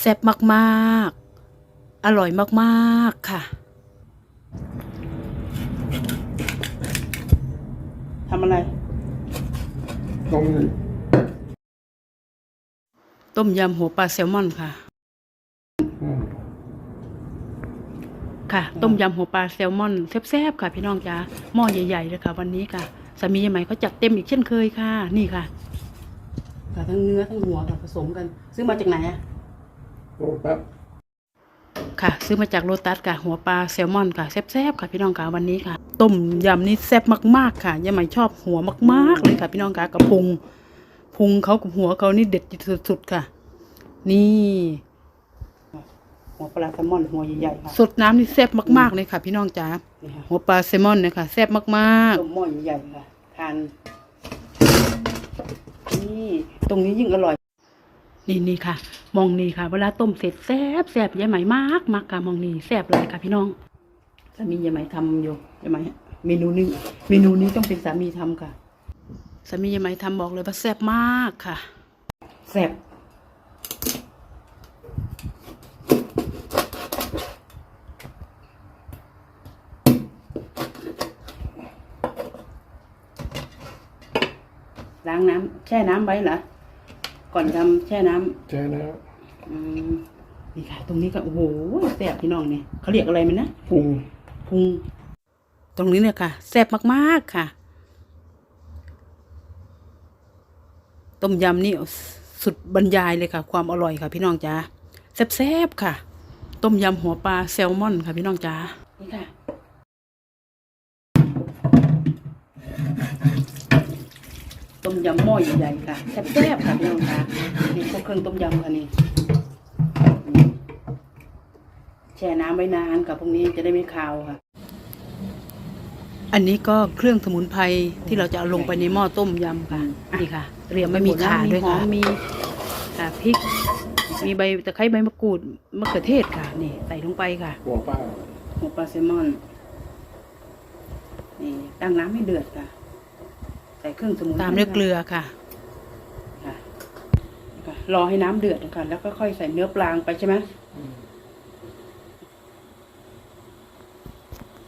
แซ่บมากๆ อร่อยมากๆค่ะทำอะไรต้มนี่ต้มยำหัวปลาแซลมอนค่ะอืมค่ะ ต้มยำหัวปลาแซลมอนแซ่บๆค่ะ พี่น้องจ้าหม้อใหญ่ๆเลยค่ะ วันนี้ค่ะสามียายไหมเขาจัดเต็มอีกเช่นเคยค่ะ นี่ค่ะ ค่ะทั้งเนื้อทั้งหัวค่ะผสมกัน ซื้อมาจากไหนอะ โอ้แป๊บค่ะ ซื้อมาจากโลตัสค่ะ หัวปลาแซลมอนค่ะแซ่บๆค่ะพี่น้องค่ะวันนี้ค่ะ ต้มยำนี่แซ่บมากๆค่ะยายไหมชอบหัวมากๆเลยค่ะพี่น้องค่ะกับพุงพุงเขากับหัวเขานี่เด็ดสุดๆค่ะ นี่ หัวปลาแซลมอนหัวใหญ่ๆค่ะสดน้ำนี่แซ่บมากๆเลยค่ะ พี่น้องจ๋าหัวปลาแซลมอนเนี่ยค่ะแซ่บมากๆต้มหม้อใหญ่ๆค่ะทานนี่ตรงนี้ยิ่งอร่อย นี่นี่ค่ะ มองนี่ค่ะ เวลาต้มเสร็จแซ่บแซ่บยายไหมมากมากค่ะมองนี่แซ่บเลยค่ะพี่น้องสามียายไหมทำอยู่ยายไหมเมนูนี้เมนูนี้ต้องเป็นสามีทำค่ะสามียายไหมทำบอกเลยว่าแซ่บมากค่ะแซ่บล้างน้ำแช่น้ำไว้เหรอ ก่อนทำแช่น้ำแช่แล้วอืมนี่ค่ะ ตรงนี้ก็โอ้โหแซ่บพี่น้องเนี่ยเขาเรียกอะไรมันนะปรุงพุงตรงนี้เนี่ยค่ะแซ่บมาก ๆ ค่ะ ต้มยำนี่สุดบรรยายเลยค่ะ ความอร่อยค่ะพี่น้องจ๋าแซ่บๆค่ะ ต้มยำหัวปลาแซลมอนค่ะพี่น้องจ๋านี่ค่ะ มยำหม้อใหญ่ๆค่ะแซ่บๆค่ะพี่น้องจ๋านี่พวกเครื่องต้มยำค่ะนี่นี่แช่น้ำไว้นานค่ะพวกนี้จะได้ไม่คาวค่ะ อันนี้ก็เครื่องสมุนไพรที่เราจะเอาลงไปในหม้อต้มยำค่ะนี่ค่ะเตรียมไม่มีขาด้วยค่ะมีค่ะพริก มีใบตะไคร้ใบมะกรูดมะเขือเทศค่ะนี่ใส่ลงไปค่ะหัวป้าหัวปลาแซลมอนนี่ตั้งน้ำให้เดือดค่ะใส่เครื่องสมุนไพรตามด้วยเกลือค่ะค่ะค่ะ รอให้น้ำเดือดค่ะแล้วก็ค่อยใส่เนื้อปลาลงไปใช่ไหม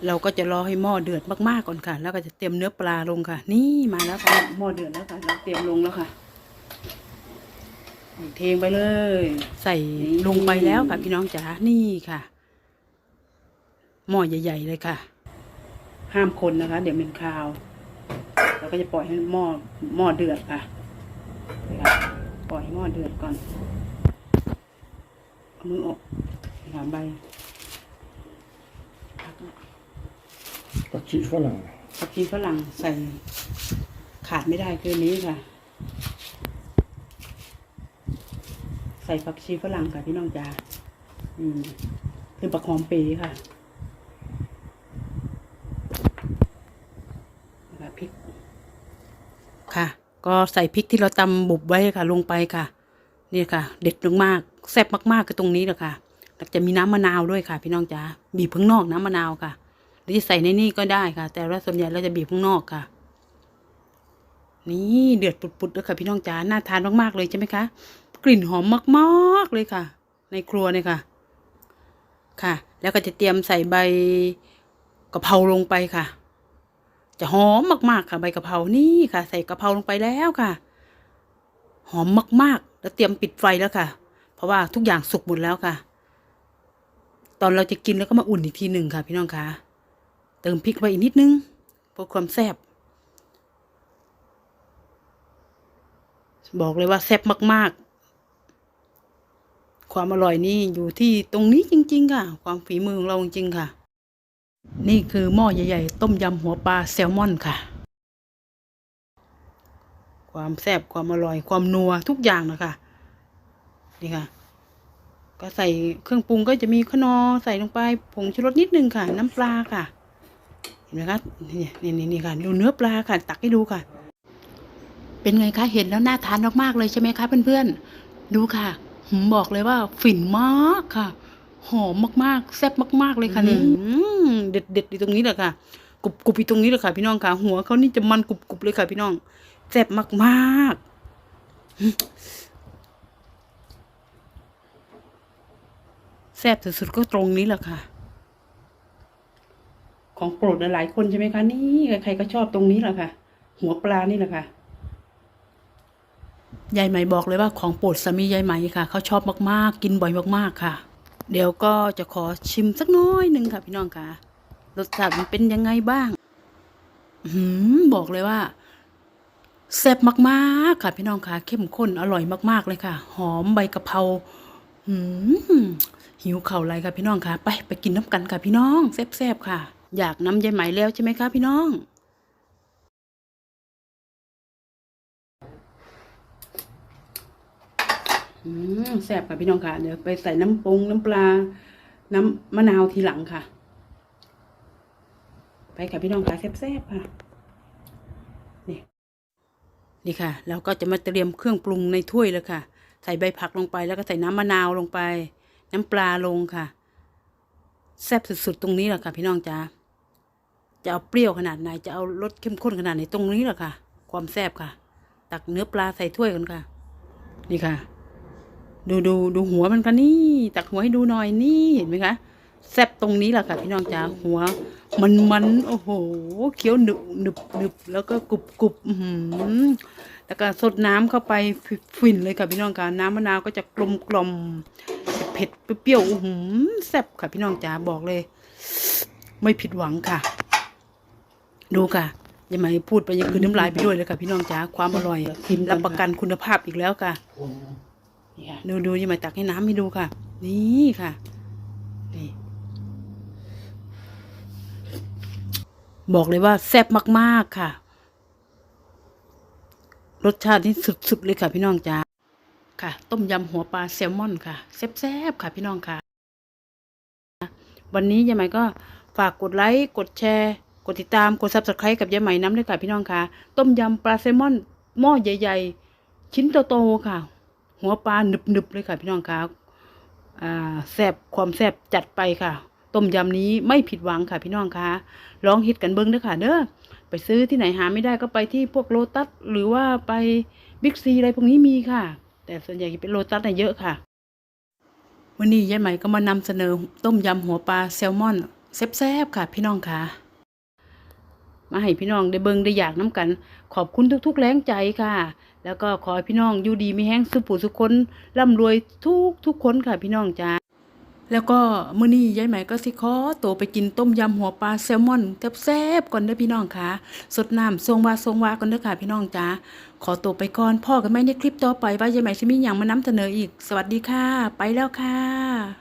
เราก็จะรอให้หม้อเดือดมากๆก่อนค่ะ แล้วก็จะเตรียมเนื้อปลาลงค่ะ นี่มาแล้วค่ะหม้อเดือดแล้วค่ะ เราเตรียมลงแล้วค่ะนี่เทงไปเลย ใส่ลงไปแล้วค่ะพี่น้องจ๋านี่ค่ะหม้อใหญ่ ๆ เลยค่ะ ห้ามคนนะคะ เดี๋ยวเป็นคาว เราก็จะปล่อยให้หม้อหม้อเดือดค่ะนี่ค่ะปล่อยให้หม้อเดือดก่อนเอามือออกหาใบผักชีฝรั่งผักชีฝรั่งใส่ขาดไม่ได้คือนี้ค่ะ ใส่ผักชีฝรั่งค่ะพี่น้องจ๋าอืมคือประคอมเปรย์ค่ะแล้วพริก ค่ะ ก็ใส่พริกที่เราตำบุบไว้ค่ะ ลงไปค่ะ นี่ค่ะ เด็ดมากๆแซ่บมากๆคือตรงนี้แหละค่ะแล้วจะมีน้ำมะนาวด้วยค่ะ พี่น้องจ๋าบีบข้างนอกน้ำมะนาวค่ะหรือจะใส่ในนี่ก็ได้ค่ะ แต่ว่าส่วนใหญ่เราจะบีบข้างนอกค่ะ นี่เดือดปุดๆแล้วค่ะ พี่น้องจ๋าน่าทานมากๆเลยใช่ไหมคะ กลิ่นหอมมากๆเลยค่ะ ในครัวเนี่ยค่ะ ค่ะ แล้วก็จะเตรียมใส่ใบกะเพราลงไปค่ะ จะหอมมากๆค่ะใบกะเพรานี่ค่ะ ใส่กะเพราลงไปแล้วค่ะ หอมมากๆ แล้วเตรียมปิดไฟแล้วค่ะ เพราะว่าทุกอย่างสุกหมดแล้วค่ะ ตอนเราจะกินแล้วก็มาอุ่นอีกทีหนึ่งค่ะ พี่น้องคะเติมพริกไปอีกนิดนึงเพื่อความแซ่บบอกเลยว่าแซ่บมาก ๆ ความอร่อยนี่อยู่ที่ตรงนี้จริง ๆ ค่ะ ความฝีมือของเราจริงๆค่ะ นี่คือหม้อใหญ่ๆ ต้มยำหัวปลาแซลมอนค่ะ ความแซ่บความอร่อย ความนัวทุกอย่างนะคะนี่ค่ะ ก็ใส่เครื่องปรุงก็จะมีขนอใส่ลงไปผงชูรสนิดนึงค่ะ น้ำปลาค่ะ เห็นไหมคะนี่นี่นี่ค่ะ ดูเนื้อปลาค่ะ ตักให้ดูค่ะ เป็นไงคะเห็นแล้วน่าทานมากๆเลยใช่ไหมคะเพื่อนๆดูค่ะหืมบอกเลยว่าฝิ่นมากค่ะ หอมมากๆแซ่บมาก ๆ เลยค่ะนี่เด็ดเด็ดอยู่ตรงนี้แหละค่ะกรุบกรุบอยู่ตรงนี้แหละค่ะ พี่น้องค่ะ หัวเขานี่จะมันกรุบกรุบเลยค่ะ พี่น้องแซ่บมากๆแซ่บสุดๆก็ตรงนี้แหละค่ะ ของโปรดหลายคนใช่ไหมคะนี่ใครๆก็ชอบตรงนี้แหละค่ะ หัวปลานี่แหละค่ะยายไหมบอกเลยว่าของโปรดสามียายไหมค่ะ เขาชอบมากๆ กินบ่อยมากๆค่ะ เดี๋ยวก็จะขอชิมสักน้อยหนึ่งค่ะพี่น้องค่ะรสชาติมันเป็นยังไงบ้างอืมบอกเลยว่าแซ่บมากๆ ค่ะพี่น้องค่ะ เข้มข้นอร่อยมาก ๆ เลยค่ะ หอมใบกะเพราอืมหิวเข่าไรค่ะพี่น้องค่ะ ไปไปกินน้ำกันค่ะพี่น้องแซ่บๆค่ะ อยากน้ำยายไหมแล้วใช่ไหมคะพี่น้อง อืมแซ่บค่ะพี่น้องค่ะ เดี๋ยวไปใส่น้ำปรุงน้ำปลา น้ำมะนาวทีหลังค่ะ ไปค่ะพี่น้องค่ะแซ่บๆค่ะนี่นี่ค่ะแล้วก็จะมาเตรียมเครื่องปรุงในถ้วยแล้วค่ะ ใส่ใบผักลงไปแล้วก็ใส่น้ำมะนาวลงไป น้ำปลาลงค่ะ แซ่บสุดๆตรงนี้แหละค่ะ พี่น้องจ๋าจะเอาเปรี้ยวขนาดไหนจะเอารสเข้มข้นขนาดไหนตรงนี้แหละค่ะ ความแซ่บค่ะ ตักเนื้อปลาใส่ถ้วยกันค่ะ นี่ค่ะ ดูดูดูหัวมันค่ะนี่ตักหัวให้ดูหน่อยนี่เห็นไหมคะแซ่บตรงนี้แหละค่ะพี่น้องจ๋าหัว มันมันโอ้โหเคี้ยวหนึบหนึบหนึบแล้วก็กรุบกรุบอื้อหือแล้วก็สดน้ำเข้าไปฟิฟินเลยค่ะพี่น้องค่ะน้ำมะนาวก็จะกลมกลมเผ็ดเปรี้ยวอื้อหือแซ่บค่ะพี่น้องจ๋าบอกเลย ไม่ผิดหวังค่ะ ดูค่ะยังไม่พูดไปยังคือน้ำลายไปด้วยเลยค่ะพี่น้องจ๋าความอร่อยรับประกันคุณภาพอีกแล้วค่ะ นี่ค่ะดูดูยังม่ตักให้น้ำให้ดูค่ะ นี่ค่ะนี่บอกเลยว่าแซ่บมาก ๆ ค่ะ รสชาตินี่สุด ๆ เลยค่ะ พี่น้องจ๋าค่ะ ต้มยำหัวปลาแซลมอนค่ะแซ่บๆค่ะ พี่น้องค่ะ วันนี้ยายใหม่ก็ฝากกดไลค์กดแชร์ กดติดตามกด subscribe กับยายใหม่น้ำด้วยค่ะ พี่น้องค่ะ ต้มยำปลาแซลมอนหม้อใหญ่ ๆ ชิ้นโตๆค่ะ หัวปลาหนึบๆเลยค่ะ พี่น้องคะอ่าแซบความแซบจัดไปค่ะ ต้มยำนี้ไม่ผิดหวังค่ะ พี่น้องคะลองฮิตกันเบิ้งเด้อค่ะ เด้อไปซื้อที่ไหนหาไม่ได้ก็ไปที่พวกโลตัสหรือว่าไปบิ๊กซีอะไรพวกนี้มีค่ะ แต่ส่วนใหญ่เป็นโลตัสน่เยอะค่ะ วันนี้ยายใหม่ก็มานำเสนอต้มยำหัวปลาแซลมอนแซ่บๆค่ะ พี่น้องค่ะ มาให้พี่น้องได้เบิงได้อยากน้ำกัน ขอบคุณทุก ๆ แรงใจค่ะ แล้วก็ขอให้พี่น้องอยู่ดีมีแห้งสุขสุขคนร่ำรวยทุกทุกคนค่ะพี่น้องจ้าแล้วก็มื้อนี้ยายใหม่ก็สิขอตัวไปกินต้มยำหัวปลาแซลมอนแซ่บๆก่อนเด้อพี่น้องค่ะสดน้ำทรงวาทรงวาก่อนเด้อค่ะพี่น้องจ้าขอตัวไปก่อนพ่อกันไหมในคลิปต่อไปว่ายายใหม่จะมีอย่างมานำเสนออีก สวัสดีค่ะ ไปแล้วค่ะ